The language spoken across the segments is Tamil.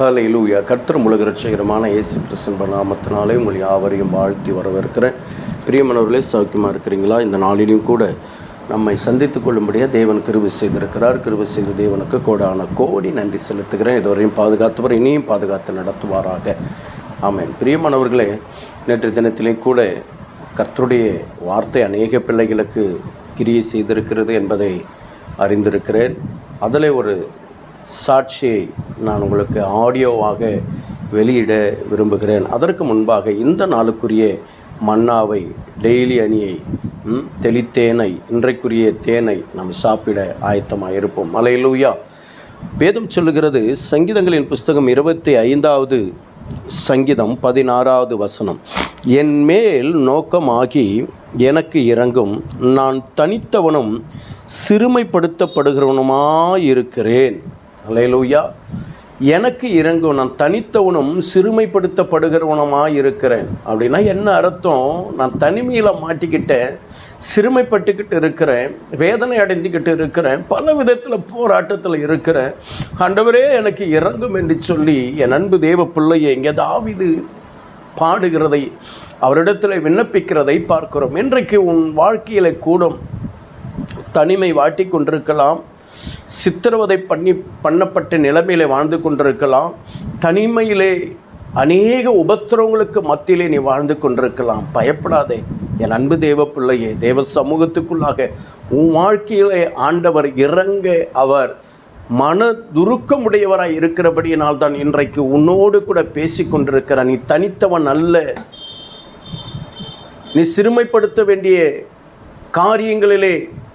ஹalleluya கர்த்தர் முழுக ரட்சகரமான இயேசு கிறிஸ்தன் நாமத்தினாலே உங்கள் யாவரையும் வாழ்த்தி வரவேற்கிறேன். பிரியமானவர்களே சௌக்கியமாக இருக்கிறீங்களா இந்த நாளிலையும் கூட நம்மை சந்தித்து கொள்ளும்படியாக தேவன் கிருவி செய்திருக்கிறார். கிருவி செய்த தேவனுக்கு கோடான கோடி நன்றி செலுத்துகிறேன். இதுவரையும் பாதுகாத்தவர் இனியும் பாதுகாத்து நடத்துவாராக. ஆமேன். பிரியமானவர்களே நேற்று தினத்திலே கூட கர்த்தருடைய வார்த்தை அநேக பிள்ளைகளுக்கு கிரியை செய்திருக்கிறது என்பதை அறிந்திருக்கிறேன். அதில் ஒரு சாட்சியை நான் உங்களுக்கு ஆடியோவாக வெளியிட விரும்புகிறேன். அதற்கு முன்பாக இந்த நாளுக்குரிய மன்னாவை டெய்லி அணியை தெளித்தேனை இன்றைக்குரிய தேனை நாம் சாப்பிட ஆயத்தமாக இருப்போம். அலையிலூயா. வேதம் சொல்லுகிறது சங்கீதங்களின் புஸ்தகம் இருபத்தி ஐந்தாவது சங்கீதம் பதினாறாவது வசனம். என் மேல் நோக்கமாகி எனக்கு இறங்கும் நான் தனித்தவனும் சிறுமைப்படுத்தப்படுகிறவனுமாயிருக்கிறேன். அலையலூயா எனக்கு இறங்கும் நான் தனித்தவனும் சிறுமைப்படுத்தப்படுகிறவனமாக இருக்கிறேன் அப்படின்னா என்ன அர்த்தம்? நான் தனிமையில் மாட்டிக்கிட்டேன் சிறுமைப்பட்டுக்கிட்டு இருக்கிறேன் வேதனை அடைஞ்சிக்கிட்டு இருக்கிறேன் பல விதத்தில் போராட்டத்தில் இருக்கிறேன். ஆண்டவரே எனக்கு இறங்கும் என்று சொல்லி என் அன்பு தேவ பிள்ளையை இங்கே பாடுகிறதை அவரிடத்தில் விண்ணப்பிக்கிறதை பார்க்கிறோம். இன்றைக்கு உன் வாழ்க்கையில் கூடும். தனிமை வாட்டி கொண்டிருக்கலாம் சித்திரவதை பண்ணி பண்ணப்பட்ட நிலைமையிலே வாழ்ந்து கொண்டிருக்கலாம். தனிமையிலே அநேக உபத்திரவங்களுக்கு மத்தியிலே நீ வாழ்ந்து கொண்டிருக்கலாம். பயப்படாதே. என் அன்பு தேவ பிள்ளையே தேவ சமூகத்துக்குள்ளாக உன் வாழ்க்கையிலே ஆண்டவர் இறங்க அவர் மன துருக்கமுடையவராய் இருக்கிறபடியினால் தான் இன்றைக்கு உன்னோடு கூட பேசி கொண்டிருக்கிறார். நீ தனித்தவன் அல்ல. நீ சிறுமைப்படுத்த வேண்டிய காரியங்களிலே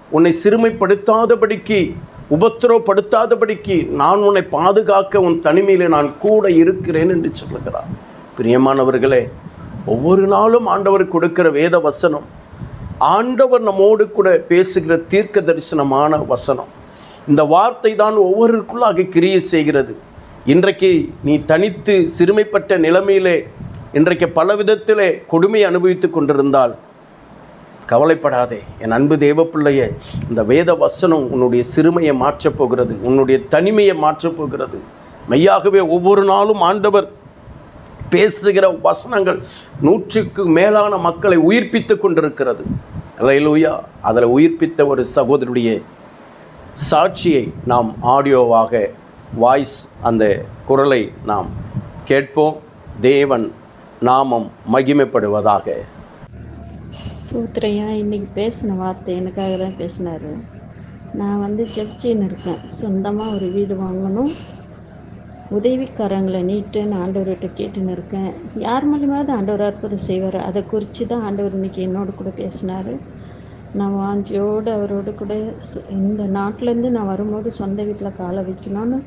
உன்னை சிறுமைப்படுத்தாதபடிக்கு உபத்திரவப்படுத்தாதபடிக்கு நான் உன்னை பாதுகாக்க உன் தனிமையில் நான் கூட இருக்கிறேன் என்று சொல்லுகிறார். பிரியமானவர்களே ஒவ்வொரு நாளும் ஆண்டவர் கொடுக்கிற வேத வசனம் ஆண்டவர் நம்மோடு கூட பேசுகிற தீர்க்க தரிசனமான வசனம் இந்த வார்த்தை தான் ஒவ்வொருக்குள்ளாக கிரியை செய்கிறது. இன்றைக்கு நீ தனித்து சிறுமைப்பட்ட நிலைமையிலே இன்றைக்கு பல விதத்திலே கொடுமை அனுபவித்து கொண்டிருந்தால் கவலைப்படாதே. என் அன்பு தேவ இந்த வேத வசனம் உன்னுடைய சிறுமையை மாற்றப் போகிறது உன்னுடைய தனிமையை மாற்றப் போகிறது. மெய்யாகவே ஒவ்வொரு நாளும் ஆண்டவர் பேசுகிற வசனங்கள் நூற்றுக்கு மேலான மக்களை உயிர்ப்பித்து கொண்டிருக்கிறது. லூயா அதில் உயிர்ப்பித்த ஒரு சகோதரருடைய சாட்சியை நாம் ஆடியோவாக வாய்ஸ் அந்த குரலை நாம் கேட்போம். தேவன் நாமம் மகிமைப்படுவதாக. சூத்திரையா? இன்றைக்கி பேசின வார்த்தை எனக்காக தான் பேசினார். நான் வந்து ஜெப்சின்னு இருக்கேன். சொந்தமாக ஒரு வீடு வாங்கணும். உதவிக்காரங்களை நீட்டுன்னு ஆண்டவர்கிட்ட கேட்டுன்னு இருக்கேன். யார் மூலியமாவது ஆண்டவர் அற்புதம் செய்வார்? அதை குறித்து தான் ஆண்டவர் இன்னைக்கு என்னோட கூட பேசினார். நான் வாஞ்சியோடு அவரோடு கூட சு- இந்த நாட்டிலேருந்து நான் வரும்போது சொந்த வீட்டில் காலை வைக்கணும்னு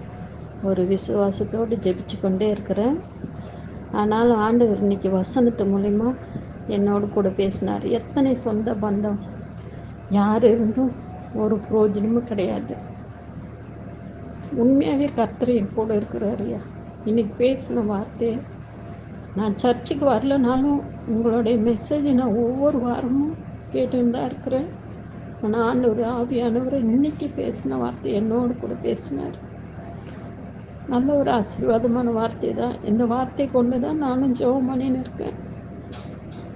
ஒரு விசுவாசத்தோடு ஜெபிச்சு கொண்டே இருக்கிறேன். ஆனால் ஆண்டவர் இன்னைக்கு வசனத்து மூலிமா என்னோடு கூட பேசினார். எத்தனை சொந்த பந்தம்? யார் இருந்தும் ஒரு புரோஜனமும் கிடையாது. உண்மையாகவே கர்த்தர் என் கூட இருக்கிறாரியா இன்னைக்கு பேசின வார்த்தை நான் சர்ச்சுக்கு வரலனாலும் உங்களுடைய மெசேஜை நான் ஒவ்வொரு வாரமும் கேட்டுன்னு தான் இருக்கிறேன். ஆனால் ஆண்டவர் ஆவியானவர் இன்னைக்கு பேசின வார்த்தை என்னோடு கூட பேசினார். நல்ல ஒரு ஆசீர்வாதமான வார்த்தை தான் இந்த வார்த்தை கொண்டு தான் நானும் ஜெபம் பண்ணின்னு இருக்கேன்.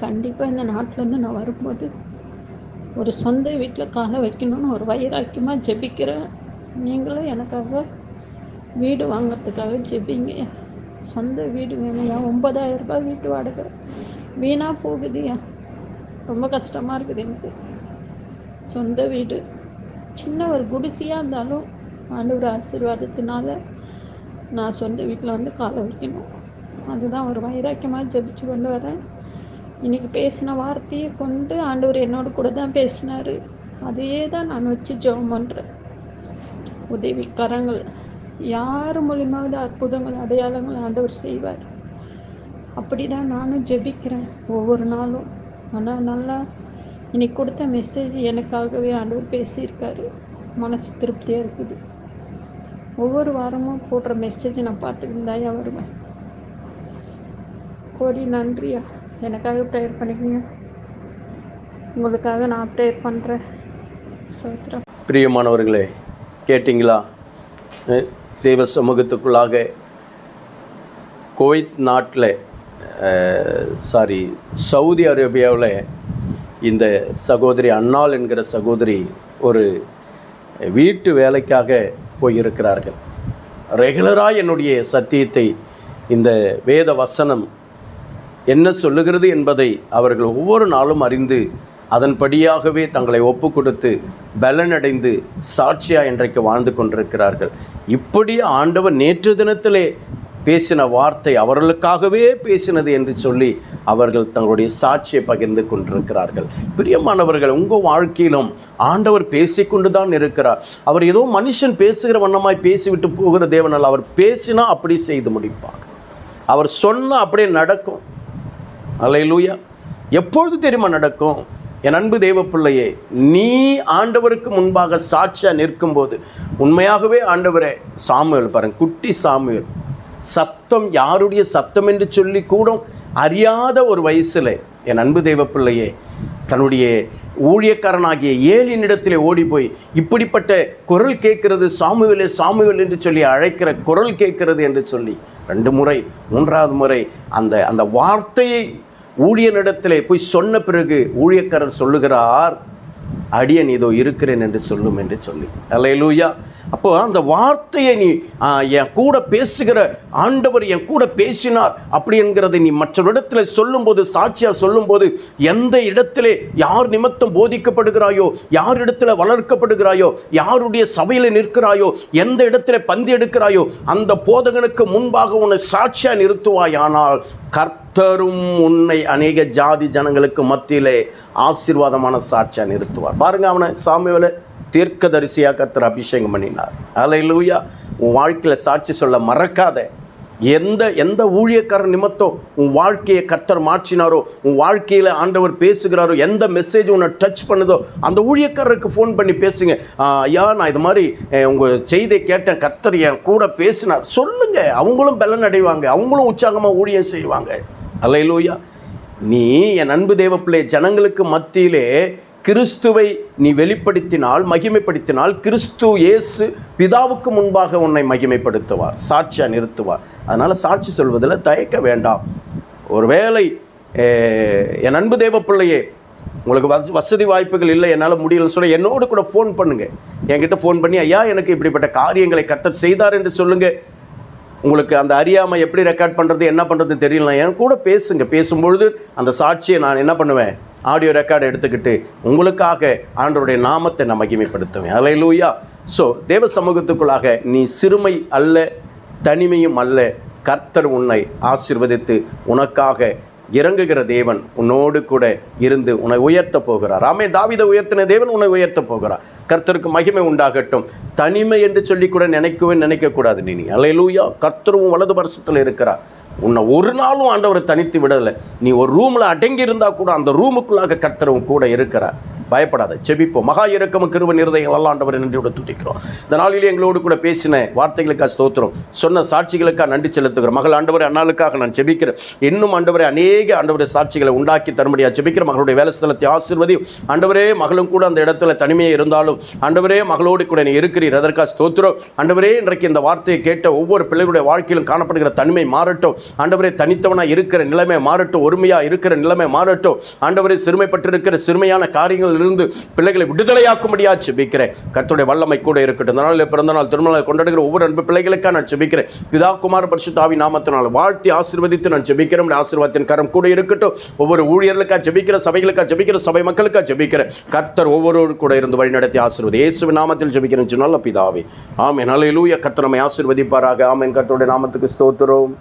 கண்டிப்பாக இந்த நாட்டிலேருந்து நான் வரும்போது ஒரு சொந்த வீட்டில் காலை வைக்கணும்னு ஒரு வைராக்கியமாக ஜெபிக்கிறேன். நீங்களும் எனக்காக வீடு வாங்குறதுக்காக ஜெபிங்க. சொந்த வீடு வேணும்யா ஒன்பதாயிரம் ரூபாய் வீட்டு வாடகை. வீணாக போகுதுயா ரொம்ப கஷ்டமாக இருக்குது எனக்கு. சொந்த வீடு. சின்ன ஒரு குடிசையாக இருந்தாலும் ஆண்டவர் ஆசீர்வாதத்தினால நான் சொந்த வீட்டில் வந்து காலை வைக்கணும். அதுதான் ஒரு வைராக்கியமாக ஜெபிச்சு கொண்டு வரேன். இன்னைக்கு பேசின வார்த்தையை கொண்டு ஆண்டவர் என்னோட கூட தான் பேசினார். அதையே தான் நான் வச்சு ஜெபம் பண்ணுறேன் உதவிக்காரங்கள். யார் மூலியமாவது அற்புதங்கள் அடையாளங்கள் ஆண்டவர் செய்வார். அப்படி தான் நானும் ஜெபிக்கிறேன் ஒவ்வொரு நாளும். ஆனால் நல்லா இன்னைக்கு கொடுத்த மெசேஜ் எனக்காகவே ஆண்டவர் பேசியிருக்காரு. மனசு திருப்தியாக இருக்குது. ஒவ்வொரு வாரமும் போடுற மெசேஜ் நான் பார்த்துக்கிட்டு தான் வருவேன். கோடி நன்றியா? எனக்காக ப்ரேயர் பண்ணிக்கோங்க. உங்களுக்காக நான் ப்ரேயர் பண்ணுறேன் சோத்ரம் பிரியமானவர்களே கேட்டிங்களா? தெய்வ சமூகத்துக்குள்ளாக குவைத் நாட்டில் சாரி சவுதி அரேபியாவில் இந்த சகோதரி அன்னாள் என்கிற சகோதரி ஒரு வீட்டு வேலைக்காக போயிருக்கிறார்கள். ரெகுலராக என்னுடைய சத்தியத்தை இந்த வேத வசனம் என்ன சொல்லுகிறது என்பதை அவர்கள் ஒவ்வொரு நாளும் அறிந்து அதன்படியாகவே தங்களை ஒப்பு கொடுத்து பலனடைந்து சாட்சியாக இன்றைக்கு வாழ்ந்து கொண்டிருக்கிறார்கள். இப்படி ஆண்டவர் நேற்று தினத்திலே பேசின வார்த்தை அவர்களுக்காகவே பேசினது என்று சொல்லி அவர்கள் தங்களுடைய சாட்சியை பகிர்ந்து கொண்டிருக்கிறார்கள். பிரியமானவர்கள் உங்கள் வாழ்க்கையிலும் ஆண்டவர் பேசிக்கொண்டு தான் இருக்கிறார். அவர் ஏதோ மனுஷன் பேசுகிற வண்ணமாய் பேசிவிட்டு போகிற தேவனால் அவர் பேசினா அப்படி செய்து முடிப்பார். அவர் சொன்னால் அப்படியே நடக்கும். அல்லேலூயா எப்பொழுது தெரியுமா நடக்கும்? என் அன்பு தேவ பிள்ளையே நீ ஆண்டவருக்கு முன்பாக சாட்சியாக நிற்கும்போது உண்மையாகவே ஆண்டவரே சாமுவேல் பாருங்க குட்டி சாமுவேல். சத்தம் யாருடைய சத்தம் என்று சொல்லி கூட அறியாத ஒரு வயசில் என் அன்பு தெய்வ பிள்ளையே தன்னுடைய ஊழியக்காரனாகிய ஏழினிடத்திலே ஓடி போய் இப்படிப்பட்ட குரல் கேட்கிறது சாமுவேலே சாமுவேல் என்று சொல்லி அழைக்கிற குரல் கேட்கிறது என்று சொல்லி ரெண்டு முறை மூன்றாவது முறை அந்த அந்த வார்த்தையை ஊழியனிடத்திலே போய் சொன்ன பிறகு ஊழியக்காரர் சொல்லுகிறார் அடியன் இதோ இருக்கிறேன் என்று சொல்லும் என்று சொல்லி. அலையலூயா அப்போ அந்த வார்த்தையை நீ என் கூட பேசுகிற ஆண்டவர் என் கூட பேசினார் அப்படி என்கிறதை நீ மற்றவரிடத்தில் சொல்லும்போது சாட்சியாக சொல்லும்போது எந்த இடத்திலே யார் நிமித்தம் போதிக்கப்படுகிறாயோ யார் இடத்துல வளர்க்கப்படுகிறாயோ யாருடைய சபையில் நிற்கிறாயோ எந்த இடத்துல பந்து எடுக்கிறாயோ அந்த போதகனுக்கு முன்பாக உன்னை சாட்சியாக நிறுத்துவாயானால் கர்த்தரும் உன்னை அநேக ஜாதி ஜனங்களுக்கு மத்தியிலே ஆசீர்வாதமான சாட்சியாக நிறுத்துவார். பாருங்க அவனை சாமியில் தீர்க்கதரிசியாக கர்த்தர் அபிஷேகம் பண்ணினார். அல்லேலூயா உன் வாழ்க்கையில் சாட்சி சொல்ல மறக்காத. எந்த எந்த ஊழியக்காரர் நிமித்தம் உன் வாழ்க்கையை கர்த்தர் மாற்றினாரோ உன் வாழ்க்கையில் ஆண்டவர் பேசுகிறாரோ எந்த மெசேஜ் உன்னை டச் பண்ணுதோ அந்த ஊழியக்காரருக்கு ஃபோன் பண்ணி பேசுங்க. ஐயா நான் இது மாதிரி உங்கள் செய்தியை கேட்டேன். கர்த்தர் என் கூட பேசினார். சொல்லுங்கள் அவங்களும் பலன் அடைவாங்க அவங்களும் உற்சாகமாக ஊழியம் செய்வாங்க. அல்லையிலூயா நீ என் அன்பு தேவப்பிள்ளை ஜனங்களுக்கு மத்தியிலே கிறிஸ்துவை நீ வெளிப்படுத்தினால் மகிமைப்படுத்தினால் கிறிஸ்து இயேசு பிதாவுக்கு முன்பாக உன்னை மகிமைப்படுத்துவார் சாட்சியாக நிறுத்துவார். அதனால் சாட்சி சொல்வதில் தயக்க வேண்டாம். ஒருவேளை என் அன்பு தேவப்பிள்ளையே உங்களுக்கு வச வசதி வாய்ப்புகள் இல்லை என்னால் முடியலன்னு சொல்ல என்னோடு கூட ஃபோன் பண்ணுங்கள் என்கிட்ட ஃபோன் பண்ணி ஐயா எனக்கு இப்படிப்பட்ட காரியங்களை கத்தர் செய்தார் என்று சொல்லுங்கள் உங்களுக்கு அந்த அறியாமை எப்படி ரெக்கார்ட் பண்ணுறது என்ன பண்ணுறதுன்னு தெரியல என் கூட பேசுங்க. பேசும்பொழுது அந்த சாட்சியை நான் என்ன பண்ணுவேன்? ஆடியோ ரெக்கார்டு எடுத்துக்கிட்டு உங்களுக்காக ஆண்டவருடைய நாமத்தை நான் மகிமைப்படுத்துவேன். லூயா ஸோ தேவ சமூகத்துக்குள்ளாக நீ சிறுமை அல்ல தனிமையும் அல்ல. கர்த்தர் உன்னை ஆசீர்வதித்து உனக்காக இறங்குகிற தேவன் உன்னோடு கூட இருந்து உன்னை உயர்த்த போகிறார். ஆமே தாவிதை உயர்த்தின தேவன் உன்னை உயர்த்த போகிறார். கர்த்தருக்கு மகிமை உண்டாகட்டும். தனிமை என்று சொல்லி கூட நினைக்கவே நினைக்கக்கூடாது நீ. அலையலூயா கர்த்தரும் வலது வருஷத்தில் இருக்கிறார். உன்னை ஒரு நாளும் ஆண்டவரை தனித்து விடலை. நீ ஒரு ரூமில் அடங்கி இருந்தால் கூட அந்த ரூமுக்குள்ளாக கர்த்தரும் கூட இருக்கிறார். பயப்படாத. செபிப்போம் மகா இறக்கமும் கிருவ நிறதைகள் எல்லாம் ஆண்டவரை நன்றியோட துதிக்கிறோம். இந்த நாளிலே எங்களோடு கூட பேசின வார்த்தைகளுக்காக ஸ்தோத்திரம். சொன்ன சாட்சிகளுக்காக நன்றி செலுத்துகிறோம். மகள் ஆண்டவரை அண்ணாளுக்காக நான் செபிக்கிறேன் இன்னும் ஆண்டவரை அநேக ஆண்டவரை சாட்சிகளை உண்டாக்கி தரும்படியா செபிக்கிற மகளுடைய வேலை ஸ்தலத்தை ஆசீர்வதி ஆண்டவரே மகளும் கூட அந்த இடத்துல தனிமையாக இருந்தாலும் ஆண்டவரே மகளோடு கூட நீ இருக்கிறீர். அதற்காக ஸ்தோத்திரம். ஆண்டவரே இன்றைக்கு இந்த வார்த்தையை கேட்ட ஒவ்வொரு பிள்ளைகளுடைய வாழ்க்கையிலும் காணப்படுகிற தனிமை மாறட்டும். ஆண்டவரே தனித்தவனாக இருக்கிற நிலைமை மாறட்டும். ஒருமையாக இருக்கிற நிலைமை மாறட்டும். ஆண்டவரே சிறுமைப்பட்டிருக்கிற சிறுமையான காரியங்கள் இருந்து பிள்ளைகளை விடுதலையாக்கும்படியா செபிக்கிறேன். கர்த்தருடைய வல்லமை கூட இருக்கட்டும். இந்த நாளில் பிறந்த நாள் திருமணம் கொண்டாடுகிற ஒவ்வொரு அன்பு பிள்ளைகளுக்காக நான் செபிக்கிறேன். பிதா குமார பரிசுத்தாவி நாமத்தினால் வாழ்த்தி ஆசீர்வதித்து நான் ஜெபிக்கிறேன் ஆசீர்வாதத்தின் கரம் கூட இருக்கட்டும். ஒவ்வொரு ஊழியர்களுக்காக ஜெபிக்கிற சபைகளுக்காக ஜெபிக்கிற சபை மக்களுக்காக ஜெபிக்கிறேன் கர்த்தர் ஒவ்வொரு கூட இருந்து வழிநடத்தி ஆசீர்வதி. இயேசுவின் நாமத்தில் ஜெபிக்கிறேன் நல்ல பிதாவே. ஆமென். ஹalleluya. கர்த்தர் நம்மை ஆசீர்வதிப்பாராக. ஆமென். கர்த்தருடைய நாமத்துக்கு ஸ்தோத்திரம்.